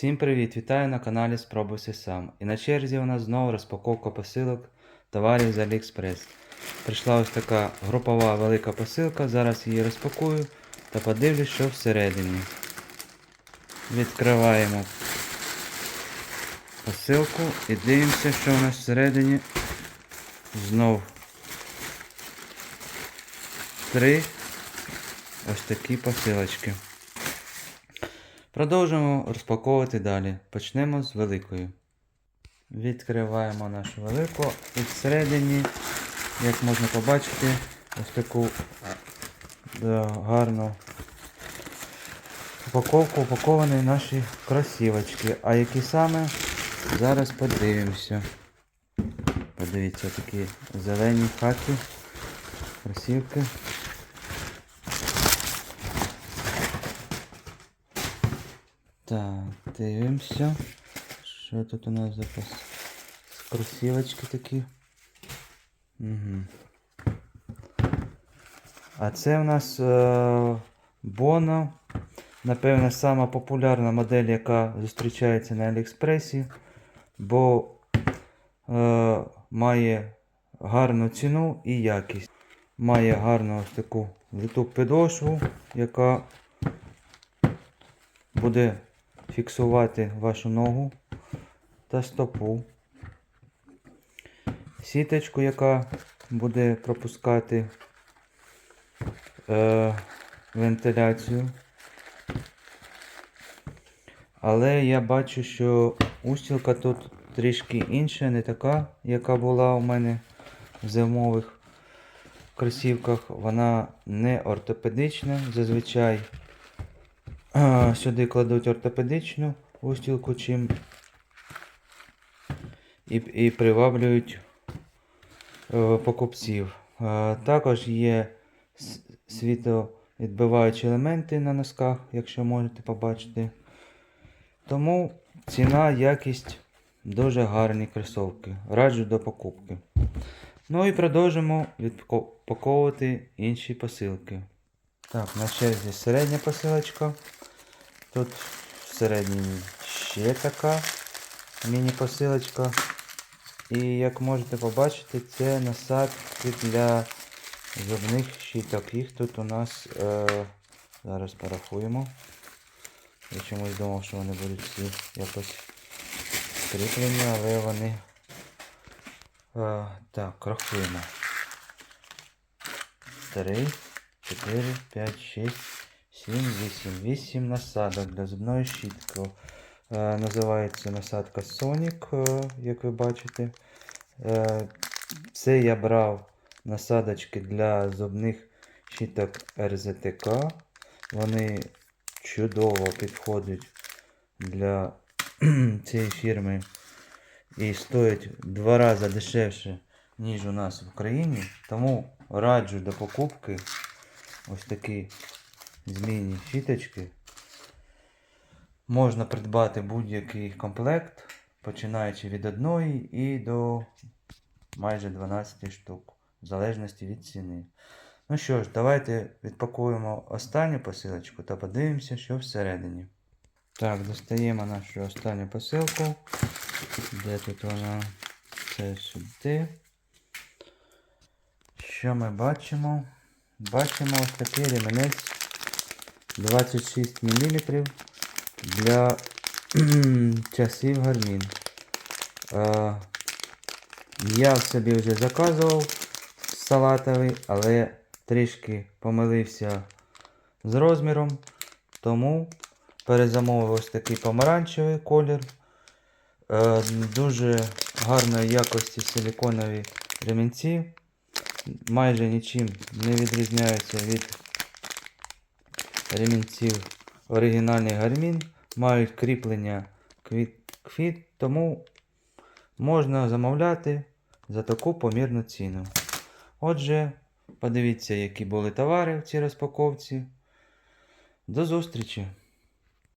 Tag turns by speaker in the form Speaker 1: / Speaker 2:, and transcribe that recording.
Speaker 1: Всім привіт! Вітаю на каналі Спробуйся сам. І на черзі у нас знову розпаковка посилок товарів з AliExpress. Прийшла ось така групова велика посилка. Зараз її розпакую та подивлюсь, що всередині. Відкриваємо посилку і дивимося, що у нас всередині. Знов три ось такі посилочки. Продовжуємо розпаковувати далі. Почнемо з великої. Відкриваємо нашу велику і всередині, як можна побачити, ось таку да, гарну упаковку упаковані наші кросівочки. А які саме, зараз подивимося. Подивіться такі зелені хаки, кросівки. Так, дивимося. Що тут у нас за кросівочки такі? Угу. А це у нас е... Боно. Напевно, сама популярна модель, яка зустрічається на Аліекспресі, бо е... має гарну ціну і якість. Має гарну ось таку литу підошву, яка буде фіксувати вашу ногу та стопу. Сіточку, яка буде пропускати е, вентиляцію. Але я бачу, що устілка тут трішки інша, не така, яка була у мене в зимових кросівках. Вона не ортопедична. Зазвичай а, Сюди кладуть ортопедичну устілку чим і, і приваблюють е, покупців. Е, також є с- світловідбиваючі елементи на носках, якщо можете побачити. Тому ціна, якість дуже гарні кросовки. Раджу до покупки. Ну і продовжимо відпаковувати інші посилки. Так, на черзі середня посилочка. Тут всередині ще така міні-посилочка. І як можете побачити, це насадки для зубних щіток. Їх тут у нас е, зараз порахуємо. Я чомусь думав, що вони будуть всі якось скріплені, але вони. Е, так, рахуємо. 3, 4, 5, 6, 7, 8. 8 насадок для зубної щітки. Е, називається насадка Sonic, е, як ви бачите. Е, це я брав насадочки для зубних щіток RZTK. Вони чудово підходять для цієї фірми і стоять два рази дешевше, ніж у нас в Україні. Тому раджу до покупки ось такі змінні щіточки. Можна придбати будь-який комплект, починаючи від одної і до майже 12 штук, в залежності від ціни. Ну що ж, давайте відпакуємо останню посилочку та подивимося, що всередині. Так, достаємо нашу останню посилку. Де тут вона? Це сюди. Що ми бачимо? Бачимо ось такий ремінець 26 мм для часів гармін. Е, я собі вже заказував салатовий, але трішки помилився з розміром, тому перезамовив ось такий помаранчевий колір. Е, дуже гарної якості силиконові ремінці. Майже нічим не відрізняються від ремінців оригінальний гармін. Мають кріплення квіт, тому можна замовляти за таку помірну ціну. Отже, подивіться, які були товари в цій розпаковці. До зустрічі!